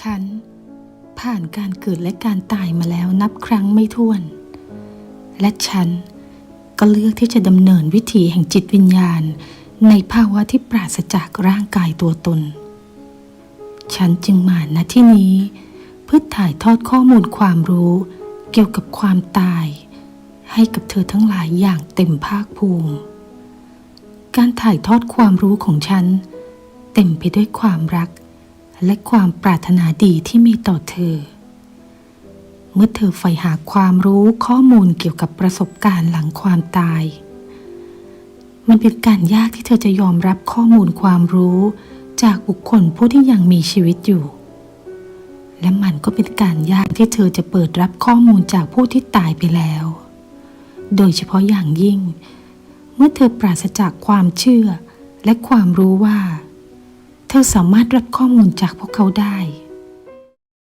ฉันผ่านการเกิดและการตายมาแล้วนับครั้งไม่ถ้วน และฉันก็เลือกที่จะดำเนินวิถีแห่งจิตวิญญาณ ในภาวะที่ปราศจากร่างกายตัวตน ฉันจึงมาณที่นี้ เพื่อถ่ายทอดข้อมูลความรู้เกี่ยวกับความตาย ให้กับเธอทั้งหลายอย่างเต็มภาคภูมิ การถ่ายทอดความรู้ของฉัน เต็มไปด้วยความรัก และความปรารถนาดีที่มีต่อเธอ เมื่อเธอใฝ่หาความรู้ข้อมูลเกี่ยวกับประสบการณ์หลังความตาย มันเป็นการยากที่เธอจะยอมรับข้อมูลความรู้จากบุคคลผู้ที่ยังมีชีวิตอยู่ และมันก็เป็นการยากที่เธอจะเปิดรับข้อมูลจากผู้ที่ตายไปแล้ว โดยเฉพาะอย่างยิ่ง เมื่อเธอปราศจากความเชื่อและความรู้ว่า ธอสามารถรับข้อมูลจากพวกเขาได้